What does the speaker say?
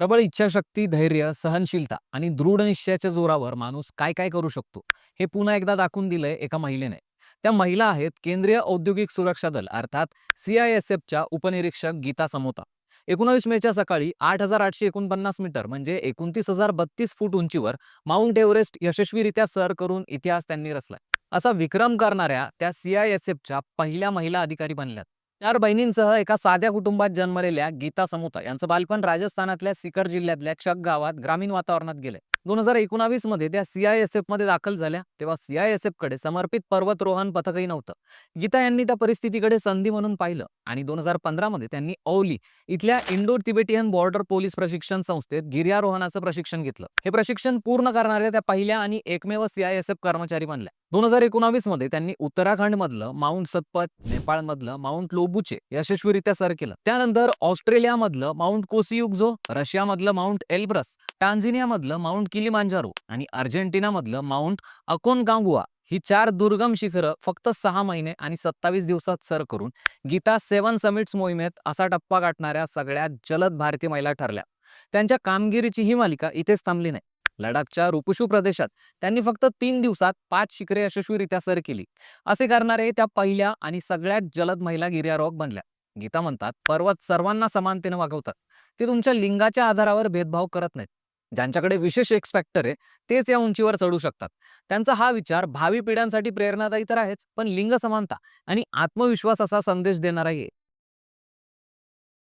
प्रबळ इच्छाशक्ती धैर्य सहनशीलता आणि दृढ निश्चयाच्या जोरावर माणूस काय काय करू शकतो हे पुन्हा एकदा दाखवून दिलंय एका महिलेने. त्या महिला आहेत केंद्रीय औद्योगिक सुरक्षा दल अर्थात सीआयएसएफच्या उपनिरीक्षक गीता समोता. एकोणावीस मेच्या सकाळी आठ हजार आठशे एकोणपन्नास मीटर म्हणजे एकोणतीस हजार बत्तीस फूट उंचीवर माउंट एव्हरेस्ट यशस्वीरित्या सर करून इतिहास त्यांनी रचलाय. असा विक्रम करणाऱ्या त्या सीआयएसएफच्या पहिल्या महिला अधिकारी बनल्यात. चार बहिणींसह एका साध्या कुटुंबात जन्मलेल्या गीता समुता यांचं बालपण राजस्थानातल्या सिकर जिल्ह्यातल्या चक गावात ग्रामीण वातावरणात गेलंय. दोन हजार एकोणावीसमध्ये त्या सीआयएसएफमध्ये दाखल झाल्या तेव्हा सीआयएसएफकडे समर्पित पर्वतरोहण पथकही नव्हतं. गीता यांनी त्या परिस्थितीकडे संधी म्हणून पाहिलं आणि दोन हजार पंधरा मध्ये त्यांनी औली इथल्या इंडो तिबेटियन बॉर्डर पोलीस प्रशिक्षण संस्थेत गिर्यारोहणाचं प्रशिक्षण घेतलं. हे प्रशिक्षण पूर्ण करणाऱ्या त्या पहिल्या आणि एकमेव सीआयएसएफ कर्मचारी बनल्या. दोन हजार एकोणावीसमध्ये त्यांनी उत्तराखंड मधलं माउंट सतपथ नेपाळ मधलं माउंट लोबुचे यशस्वीरित्या सर केलं. त्यानंतर ऑस्ट्रेलिया मधलं माउंट कोसियुगझो रशिया मधलं माउंट एल्ब्रस टांझिनिया मधलं माउंट किलिमांजारो आणि अर्जेंटिना मधलं माउंट अकोनकांगुआ ही चार दुर्गम शिखरं फक्त सहा महिने आणि सत्तावीस दिवसात सर करून गीता सेव्हन समिट्स मोहिमेत असा टप्पा गाठणाऱ्या सगळ्यात जलद भारतीय महिला ठरल्या. त्यांच्या कामगिरीची ही मालिका इथेच थांबली नाही. लडाखच्या रुपुशू प्रदेशात. त्यांनी फक्त तीन दिवसात पाच शिखरे यशस्वीरित्या सर केली. असे करणारे त्या पहिल्या आणि सगळ्यात जलद महिला गिर्यारोहक बनल्या. गीता म्हणतात पर्वत सर्वांना समानतेने वागवतात. ते तुमच्या लिंगाच्या आधारावर भेदभाव करत नाहीत. ज्यांच्याकडे विशेष एक्सपेक्टर आहे तेच या उंचीवर चढू शकतात. त्यांचा हा विचार भावी पिढ्यांसाठी प्रेरणादायी तर आहेच पण लिंग समानता आणि आत्मविश्वास असा संदेश देणाराही आहे.